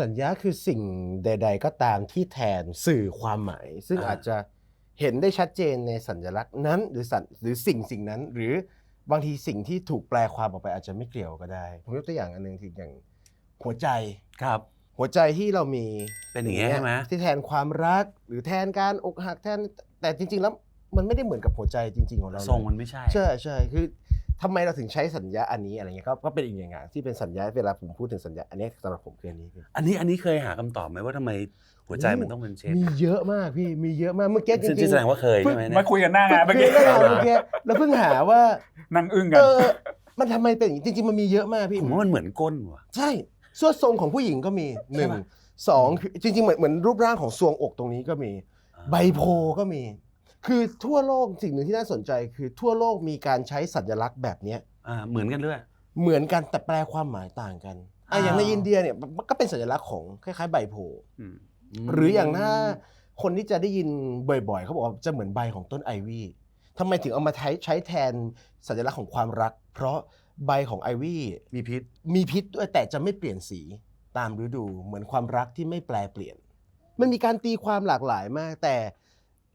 สัญญาคือสิ่งใด ๆ ก็ตามที่แทนสื่อความหมาย ซึ่งอ่าอาจจะเห็นได้ชัดเจนในสัญลักษณ์นั้น หรือสัญหรือสิ่งสิ่งนั้น หรือบางทีสิ่งที่ถูกแปลความออกไปอาจจะไม่เกี่ยวก็ได้ ผมยกตัวอย่างอันหนึงคืออย่างหัวใจ ครับ หัวใจที่เรามีเป็นอย่างเงี้ยใช่ไหม ที่แทนความรักหรือแทนการอกหักแทนแต่จริง ๆ แล้วมันไม่ได้เหมือนกับหัวใจจริง ๆ ของเราเลย ทรงมันไม่ใช่ ใช่ใช่คือ ทำไมเราถึงใช้สัญญาอันนี้อะไรเงี้ยก็ก็เป็นอีกอย่างหนึ่งที่เป็นสัญญาเวลาผมพูดถึงสัญญาอันนี้สำหรับผมคืออันนี้อันนี้อันนี้เคยหาคำตอบไหมว่าทำไมหัวใจมันต้องเป็นเชฟมีเยอะมากพี่มีเยอะมากเมื่อกี้จริที่งแสดงว่าเคยใช่ไหมเนี่มาคุยกันหน้างานเมื่อกี้เมื่อกี้แล้วเพิ่งหาว่านั่งอึ้งกันมันทำไมเป็นอย่างนี้จริงๆมันมีเยอะมากพี่ผมว่ามันเหมือนก้นว่ะใช่ส่วนทรงของผู้หญิงก็มีหนึ่งสองจริงๆเหมือนเหมือนรูปร่างของซวงอกตรงนี้ก็มี ใบโพก็มี คือทั่วโลกสิ่งหนึ่งที่น่าสนใจ คือทั่วโลกมีการใช้สัญลักษณ์แบบเนี้ยอ่าเหมือนกันด้วย เหมือนกันแต่แปลความหมายต่างกันอะอ่าอย่างในอินเดียเนี่ยมันก็เป็นสัญลักษณ์ของคล้ายๆใบโพอืมหรืออย่างถ้าคนที่จะได้ยินบ่อยๆเขาบอกว่าจะเหมือนใบของต้นไอวี่ทำไมถึงเอามาใช้ใช้แทนสัญลักษณ์ของความรัก เพราะใบของไอวี่ มีพิษ มีพิษด้วยแต่จะไม่เปลี่ยนสีตามฤดูเหมือนความรักที่ไม่แปลเปลี่ยน มันมีการตีความหลากหลายมาก แต่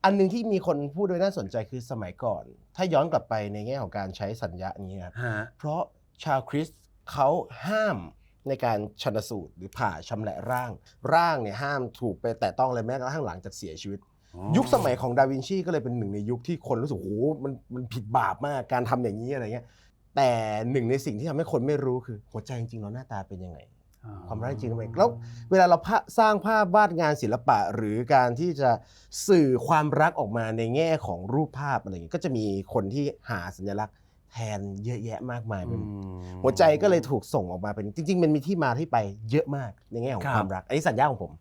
อันหนึงที่มีคนพูดด้วยน่าสนใจคือสมัยก่อน ถ้าย้อนกลับไปในแง่ของการใช้สัญญานี้ครับฮะเพราะชาวคริสต์เขาห้ามในการชันสูตรหรือผ่าชำแหละร่าง ร่างเนี่ยห้ามถูกไปแตะต้องเลยแม้กระทั่งหลังจากเสียชีวิต ยุคสมัยของดาวินชีก็เลยเป็นหนึ่งในยุคที่คนรู้สึกโอ้โหมันมันผิดบาปมากการทำอย่างนี้อะไรเงี้ยแต่หนึ่งในสิ่งที่ทำให้คนไม่รู้คือหัวใจจริงๆเราหน้าตาเป็นยังไง ความรักจริงๆทำไมแล้วเวลาเราพะสร้างภาพวาดงานศิลปะ หรือการที่จะสื่อความรักออกมาในแง่ของรูปภาพอะไรอย่างเงี้ยก็จะมีคนที่หาสัญลักษณ์แทนเยอะแยะมากมายไปหมดหัวใจก็เลยถูกส่งออกมาเป็นจริง ๆ มันมีที่มาที่ไปเยอะมากในแง่ของครับความรักอันนี้สัญญาของผม